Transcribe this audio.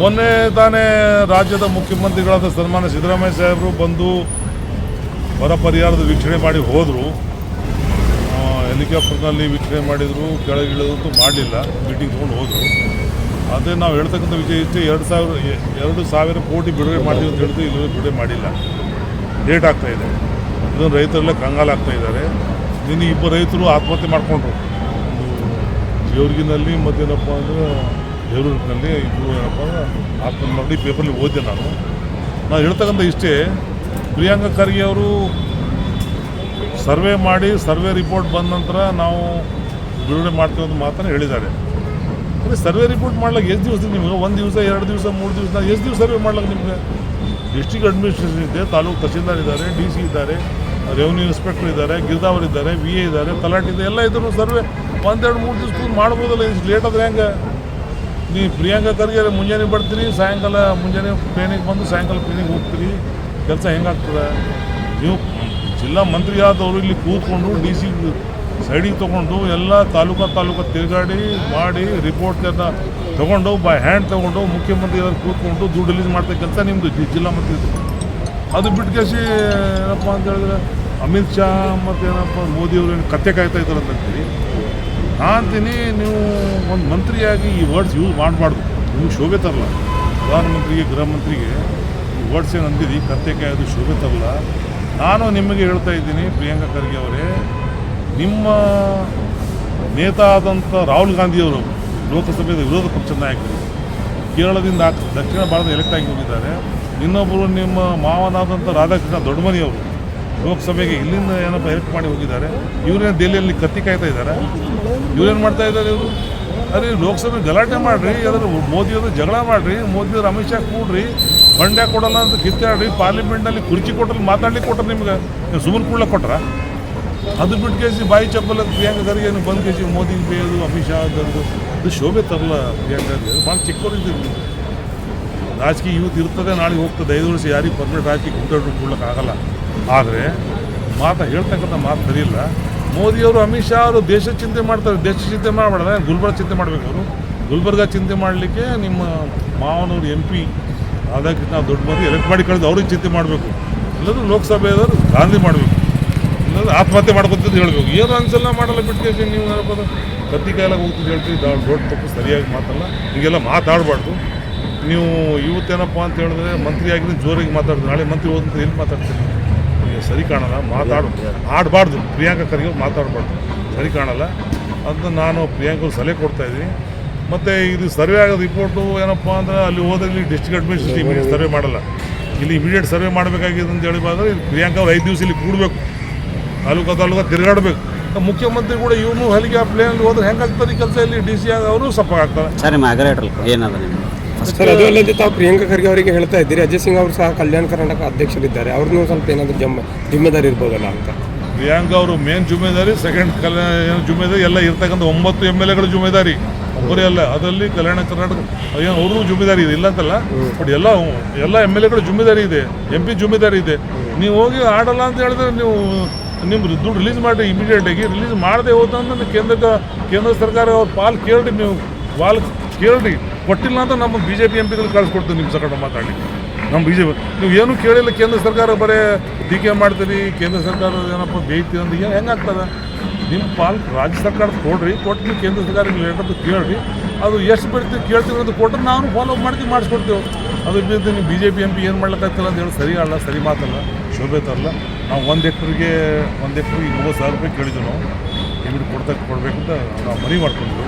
ಮೊನ್ನೆ ತಾನೇ ರಾಜ್ಯದ ಮುಖ್ಯಮಂತ್ರಿಗಳಾದ ಸನ್ಮಾನ್ಯ ಸಿದ್ದರಾಮಯ್ಯ ಸಾಹೇಬರು ಬಂದು ಬರ ಪರಿಹಾರದ ವೀಕ್ಷಣೆ ಮಾಡಿ ಹೋದರು. ಹೆಲಿಕಾಪ್ಟರ್ನಲ್ಲಿ ವೀಕ್ಷಣೆ ಮಾಡಿದರು ಕೆಳಗಿಳಿದಂತೂ ಮಾಡಲಿಲ್ಲ, ಮೀಟಿಂಗ್ ತೊಗೊಂಡು ಹೋದರು. ಅದೇ ನಾವು ಹೇಳ್ತಕ್ಕಂಥ ವಿಷಯ ಇಷ್ಟೇ, ಎರಡು ಸಾವಿರ ಎರಡು ಸಾವಿರ ಕೋಟಿ ಬಿಡುಗಡೆ ಮಾಡ್ತೀವಿ ಅಂತ ಹೇಳಿದ್ರು ಇಲ್ಲಿ ಬಿಡುಗಡೆ ಮಾಡಿಲ್ಲ. ಲೇಟ್ ಆಗ್ತಾ ಇದೆ. ಇದನ್ನು ರೈತರೆಲ್ಲ ಕಂಗಾಲಾಗ್ತಾ ಇದ್ದಾರೆ. ನಿನ್ನೆ ಇಬ್ಬರು ರೈತರು ಆತ್ಮಹತ್ಯೆ ಮಾಡಿಕೊಂಡ್ರು. ಜೇವರ್ಗಿನಲ್ಲಿ ಮತ್ತೇನಪ್ಪ ಅಂದ್ರೆ ದೇವರೂರಿನಲ್ಲಿ ಇದು ಏನಪ್ಪ ಆತ್ಮ ಮಾಡಿ ಪೇಪರ್ಲಿ ಓದಿದೆ ನಾನು. ನಾನು ಹೇಳ್ತಕ್ಕಂಥ ಇಷ್ಟೇ, ಪ್ರಿಯಾಂಕಾ ಖರ್ಗೆ ಅವರು ಸರ್ವೆ ಮಾಡಿ, ಸರ್ವೆ ರಿಪೋರ್ಟ್ ಬಂದ ನಂತರ ನಾವು ಬಿಡುಗಡೆ ಮಾಡ್ತೀವಿ ಅಂತ ಮಾತನ್ನು ಹೇಳಿದ್ದಾರೆ. ಅಂದರೆ ಸರ್ವೆ ರಿಪೋರ್ಟ್ ಮಾಡ್ಲಿಕ್ಕೆ ಎಷ್ಟು ದಿವಸ ನಿಮಗೆ? ಒಂದು ದಿವಸ, ಎರಡು ದಿವಸ, ಮೂರು ದಿವಸ ಎಷ್ಟು ದಿವಸ ಸರ್ವೆ ಮಾಡ್ಲಿಕ್ಕೆ ನಿಮಗೆ? ಡಿಸ್ಟ್ರಿಕ್ಟ್ ಅಡ್ಮಿನಿಸ್ಟ್ರೇಷನ್ ಇದೆ, ತಾಲೂಕು ತಹಸೀಲ್ದಾರ್ ಇದ್ದಾರೆ, ಡಿ ಸಿ ಇದ್ದಾರೆ, ರೆವಿನ್ಯೂ ಇನ್ಸ್ಪೆಕ್ಟರ್ ಇದ್ದಾರೆ ಗಿರ್ದಾವರ್ ಇದ್ದಾರೆ, ವಿ ಎ ಇದ್ದಾರೆ, ತಲಾಟಿ ಇದೆ, ಎಲ್ಲ ಇದ್ದರೂ ಸರ್ವೆ ಒಂದೆರಡು ಮೂರು ದಿವಸ ಮಾಡ್ಬೋದಲ್ಲ, ಇಷ್ಟು ಲೇಟ್ ಆದರೆ ಹೆಂಗೆ? ನೀ ಪ್ರಿಯಾಂಕ ಖರ್ಗೆ ಮುಂಜಾನೆ ಬರ್ತೀರಿ, ಸಾಯಂಕಾಲ ಮುಂಜಾನೆ ಪ್ಲೇನಿಗೆ ಬಂದು ಸಾಯಂಕಾಲ ಪ್ಲೇನಿಗೆ ಹೋಗ್ತೀರಿ, ಕೆಲಸ ಹೆಂಗಾಗ್ತದೆ? ನೀವು ಜಿಲ್ಲಾ ಮಂತ್ರಿ ಆದವರು ಇಲ್ಲಿ ಕೂತ್ಕೊಂಡು ಡಿ ಸಿ ಸೈಡಿಗೆ ತೊಗೊಂಡು ಎಲ್ಲ ತಾಲೂಕಾ ತಾಲೂಕು ತಿರುಗಾಡಿ ಮಾಡಿ ರಿಪೋರ್ಟ್ ಎಲ್ಲ ತೊಗೊಂಡು ಬೈ ಹ್ಯಾಂಡ್ ತೊಗೊಂಡು ಮುಖ್ಯಮಂತ್ರಿ ಕೂತ್ಕೊಂಡು ದುಡ್ಡು ರಿಲೀಸ್ ಮಾಡ್ತಾ ಕೆಲಸ ನಿಮ್ಮದು ಜಿಲ್ಲಾ ಮಂತ್ರಿ. ಅದು ಬಿಟ್ಟು ಕೇಸಿ ಏನಪ್ಪ ಅಂತ ಹೇಳಿದ್ರೆ ಅಮಿತ್ ಶಾ ಮತ್ತು ಏನಪ್ಪ ಮೋದಿಯವರು ಏನು ಕತ್ತೆ ಕಾಯ್ತಾ ಇದ್ದಾರೆ ಅಂತ ನಾ ಅಂತೀನಿ ನೀವು ಒಂದು ಮಂತ್ರಿಯಾಗಿ ಈ ವರ್ಡ್ಸ್ ಯೂಸ್ ಮಾಡಬಾರ್ದು. ನಿಮ್ಗೆ ಶೋಭೆ ತರಲ್ಲ ಪ್ರಧಾನಮಂತ್ರಿಗೆ ಗೃಹ ಮಂತ್ರಿಗೆ ಈ ವರ್ಡ್ಸ್ ಏನು ಅಂದಿರಿ ಕತ್ತೆ ಅದು ಶೋಭೆ ತರಲ್ಲ ನಾನು ನಿಮಗೆ ಹೇಳ್ತಾ ಇದ್ದೀನಿ, ಪ್ರಿಯಾಂಕಾ ಖರ್ಗೆ ಅವರೇ, ನಿಮ್ಮ ನೇತಾ ಆದಂಥ ರಾಹುಲ್ ಗಾಂಧಿಯವರು ಲೋಕಸಭೆಯ ವಿರೋಧ ಪಕ್ಷದ ನಾಯಕರು, ಕೇರಳದಿಂದ ದಕ್ಷಿಣ ಭಾರತ ಎಲೆಕ್ಟ್ ಆಗಿ ಹೋಗಿದ್ದಾರೆ. ಇನ್ನೊಬ್ಬರು ನಿಮ್ಮ ಮಾವನಾದಂಥ ರಾಧಾಕೃಷ್ಣ ದೊಡ್ಡಮನಿಯವರು ಲೋಕಸಭೆಗೆ ಇಲ್ಲಿಂದ ಏನಪ್ಪ ಹೆಲ್ಪ್ ಮಾಡಿ ಹೋಗಿದ್ದಾರೆ. ಇವರೇನು ದೆಹಲಿಯಲ್ಲಿ ಕತ್ತಿ ಕಾಯ್ತಾ ಇದ್ದಾರೆ? ಇವ್ರೇನು ಮಾಡ್ತಾ ಇದ್ದಾರೆ ಇವರು? ಅದೇ ಲೋಕಸಭೆ ಗಲಾಟೆ ಮಾಡಿರಿ ಅದ್ರ ಮೋದಿಯವರು ಜಗಳ ಮಾಡಿರಿ ಮೋದಿಯವರು ಅಮಿತ್ ಶಾ ಕೂಡ್ರಿ, ಬಂಡೆ ಕೊಡಲ್ಲ ಅಂತ ಕಿತ್ತಾಡ್ರಿ ಪಾರ್ಲಿಮೆಂಟ್ನಲ್ಲಿ ಕುರ್ಚಿ ಕೊಟ್ಟಲ್ಲಿ ಮಾತಾಡ್ಲಿಕ್ಕೆ ಕೊಟ್ಟರು ನಿಮ್ಗೆ? ಸುಮ್ಮನೆ ಕೂಡ ಕೊಟ್ರ? ಅದು ಬಿಟ್ಟು ಕೇಸಿ ಬಾಯಿ ಚಪ್ಪಲ ಪ್ರಿಯಾಂಕಾ ಖರ್ಗೆ ಬಂದು ಕೇಸಿ ಮೋದಿಗೆ ಬೇಯೋದು, ಅಮಿತ್ ಶಾ ಅದರದು ಇದು ಶೋಭೆ ತರಲ್ಲ ಪ್ರಿಯಾಂಕಾ ಖರ್ಗೆ ಭಾಳ ಚಿಕ್ಕವರಿದ್ದೀವಿ ರಾಜಕೀಯ ಯೂತ್ ಇರ್ತದೆ, ನಾಳೆ ಹೋಗ್ತದೆ, ಐದು ವರ್ಷ ಯಾರಿಗೆ ಪರ್ಮನೆಂಟ್ ರಾಜಕೀಯ ಕೂಡ ಆದರೆ ಮಾತು ಹೇಳ್ತಕ್ಕಂಥ ಮಾತು ಸರಿಯಿಲ್ಲ ಮೋದಿಯವರು ಅಮಿತ್ ಶಾ ಅವರು ದೇಶ ಚಿಂತೆ ಮಾಡ್ತಾರೆ. ದೇಶ ಚಿಂತೆ ಮಾಡಬೇಡ ಗುಲ್ಬರ್ಗ ಚಿಂತೆ ಮಾಡಬೇಕು ಅವರು. ಗುಲ್ಬರ್ಗ ಚಿಂತೆ ಮಾಡಲಿಕ್ಕೆ ನಿಮ್ಮ ಮಾವನವರು ಎಂ ಪಿ ರಾಧಾಕೃಷ್ಣ ದೊಡ್ಡ ಮಂದಿ ಎಲೆಕ್ಟ್ ಮಾಡಿ ಕಳೆದು ಅವ್ರಿಗೆ ಚಿಂತೆ ಮಾಡಬೇಕು. ಇಲ್ಲದ್ರೆ ಲೋಕಸಭೆಯವರು ಗಾಂಧಿ ಮಾಡಬೇಕು. ಇಲ್ಲಾಂದ್ರೆ ಆತ್ಮಹತ್ಯೆ ಮಾಡ್ಕೊತಿದ್ದು ಹೇಳಬೇಕು. ಏನು ಅನ್ಸಲ್ಲ, ಮಾಡಲ್ಲ ಬಿಟ್ಟು ನೀವು ಹೇಳ್ಬೋದು ಕತ್ತಿ ಕಾಯಿಲಾಗ ಹೋಗ್ತಿದ್ದು ಹೇಳ್ತೀವಿ ದೊಡ್ಡ ತಪ್ಪು, ಸರಿಯಾಗಿ ಮಾತಲ್ಲ. ಹೀಗೆಲ್ಲ ಮಾತಾಡಬಾರ್ದು. ನೀವು ಇವತ್ತೇನಪ್ಪ ಅಂತ ಹೇಳಿದ್ರೆ ಮಂತ್ರಿ ಆಗಿದ್ರೆ ಜೋರಾಗಿ ಮಾತಾಡ್ತೀವಿ ನಾಳೆ ಮಂತ್ರಿ ಹೋದಂತ ಎಲ್ಲಿ ಮಾತಾಡ್ತೀವಿ ಸರಿ ಕಾಣಲ್ಲ, ಮಾತಾಡು. ಆಡಬಾರ್ದು. ಪ್ರಿಯಾಂಕಾ ಖರ್ಗೆ ಮಾತಾಡಬಾರ್ದು. ಸರಿ ಕಾಣಲ್ಲ. ಅಂತ ನಾನು ಪ್ರಿಯಾಂಕವ್ರು ಸಲಹೆ ಕೊಡ್ತಾ ಇದ್ದೀನಿ. ಮತ್ತು ಇದು ಸರ್ವೆ ಆಗೋದು ರಿಪೋರ್ಟು ಏನಪ್ಪ ಅಂದ್ರೆ ಅಲ್ಲಿ ಹೋದಲ್ಲಿ ಡಿಸ್ಟ್ರಿಕ್ಟ್ ಅಡ್ಮಿನಿಸ್ಟ್ರೇಷನ್ ಇಮಿಡಿಯೇಟ್ ಸರ್ವೆ ಮಾಡಲ್ಲ. ಇಲ್ಲಿ ಇಮಿಡಿಯೇಟ್ ಸರ್ವೆ ಮಾಡಬೇಕಾಗಿದೆ ಅಂತ ಹೇಳಿದ್ರೆ ಪ್ರಿಯಾಂಕಾ ಅವ್ರು ಐದು ದಿವಸ ಇಲ್ಲಿ ಕೂಡಬೇಕು. ತಾಲೂಕು ತಾಲೂಕು ತಿರುಗಾಡಬೇಕು. ಮುಖ್ಯಮಂತ್ರಿ ಕೂಡ ಇವನು ಹಲಿಗೆ ಪ್ಲೇನಲ್ಲಿ ಹೋದ್ರೆ ಹೆಂಗಾಗ್ತದೆ ಕೆಲಸ? ಇಲ್ಲಿ ಡಿ ಸಿ ಆಗ ಅವರು ಸಪ್ಪಾಗ್ತಾರೆ ಸರಿ ನಿಮ್ಮ ಅಗ್ರೇಟ್ರಲ್ ಏನದ ಸರ್ ಅದು ಅಲ್ಲದೆ ತಾವು ಪ್ರಿಯಾಂಕಾ ಖರ್ಗೆ ಅವರಿಗೆ ಹೇಳ್ತಾ ಇದ್ದೀರಿ. ಅಜಯ್ ಸಿಂಗ್ ಅವರು ಸಹ ಕಲ್ಯಾಣ ಕರ್ನಾಟಕ ಅಧ್ಯಕ್ಷರಿದ್ದಾರೆ. ಅವ್ರನ್ನೂ ಸ್ವಲ್ಪ ಏನಾದರೂ ಜಮ್ಮ ಜಿಮ್ಮೆದಾರಿ ಇರ್ಬೋದಲ್ಲ ಅಂತ. ಪ್ರಿಯಾಂಕಾ ಅವರು ಮೇನ್ ಜುಮ್ಮೆದಾರಿ ಸೆಕೆಂಡ್ ಕಲ್ಯಾಣ ಜಿಮ್ಮೆದಾರಿ ಎಲ್ಲ ಇರ್ತಕ್ಕಂಥ ಒಂಬತ್ತು ಎಂ ಎಲ್ ಎಗಳ ಜುಮ್ಮೆದಾರಿ. ಅವರೇ ಅಲ್ಲ ಅದರಲ್ಲಿ ಕಲ್ಯಾಣ ಕರ್ನಾಟಕ ಏನು ಅವ್ರಿಗೂ ಜುಮ್ಮೆದಾರಿ ಇದೆ. ಇಲ್ಲ ಅಂತಲ್ಲ ಬಟ್ ಎಲ್ಲ ಎಲ್ಲ ಎಂ ಎಲ್ ಎಗಳು ಜುಮ್ಮೆದಾರಿ ಇದೆ. ಎಂ ಪಿ ಜುಮ್ಮೆದಾರಿ ಇದೆ. ನೀವು ಹೋಗಿ ಆಡಲ್ಲ ಅಂತ ಹೇಳಿದ್ರೆ ನೀವು ನಿಮ್ಮ ದುಡ್ಡು ರಿಲೀಸ್ ಮಾಡಿ ಇಮಿಡಿಯೇಟಾಗಿ ರಿಲೀಸ್ ಮಾಡದೆ ಹೋದಂದ್ರೆ ಕೇಂದ್ರ ಕೇಂದ್ರ ಸರ್ಕಾರ ಅವ್ರ ಪಾಲ್ ಕೇಳ್ರಿ ನೀವು. ಪಾಲ್ ಕೇಳ್ರಿ. ಕೊಟ್ಟಿಲ್ಲ ಅಂತ ನಮ್ಮ ಬಿ ಜೆ ಪಿ ಎಂ ಪಿಗಳು ಕಳಿಸ್ಕೊಡ್ತೀವಿ ನಿಮ್ಮ ಸಕಟ ಮಾತಾಡಿ. ನಮ್ಮ ಬಿ ಜೆ ಪಿ ನೀವು ಏನೂ ಕೇಳಿಲ್ಲ, ಕೇಂದ್ರ ಸರ್ಕಾರ ಬರೇ ಟೀಕೆ ಮಾಡ್ತೀರಿ, ಕೇಂದ್ರ ಸರ್ಕಾರ ಏನಪ್ಪ ಬೇಯ್ತೀವಿ ಅಂತ ಏನು ಹೆಂಗಾಗ್ತದೆ ನಿಮ್ಮ ಪಾಲ್ ರಾಜ್ಯ ಸರ್ಕಾರ ಕೊಡ್ರಿ, ಕೊಟ್ಟು ನೀವು ಕೇಂದ್ರ ಸರ್ಕಾರ ಲೇಟರ್ ಕೇಳ್ರಿ. ಅದು ಎಷ್ಟು ಬರ್ತೀವಿ ಕೇಳ್ತೀವಿ ಅಂತ ಕೊಟ್ಟರೆ ನಾವು ಫಾಲೋ ಮಾಡ್ತೀವಿ, ಮಾಡಿಸ್ಕೊಡ್ತೀವಿ. ಅದು ಬಿದ್ದು ನೀವು B J P M P ಏನು ಮಾಡ್ಲಿಕ್ಕಾಗ್ತಿಲ್ಲ ಅಂತ ಹೇಳಿ ಸರಿ ಅಲ್ಲ, ಸರಿ ಮಾತಲ್ಲ, ಶೋಭೆ ತರಲ್ಲ. ನಾವು ಒಂದು ಎಕ್ಟ್ರಿಗೆ ಒಂದು ಎಕ್ಟ್ರಿಗೆ ಮೂವತ್ತು ಸಾವಿರ ರೂಪಾಯಿ ಕೇಳಿದ್ವಿ ನಾವು. ಇಮಿಡಿ ಕೊಡ್ತಕ್ಕೆ ಕೊಡಬೇಕು ಅಂತ ನಾವು ಮನವಿ ಮಾಡ್ಕೊಂಡ್ವಿ.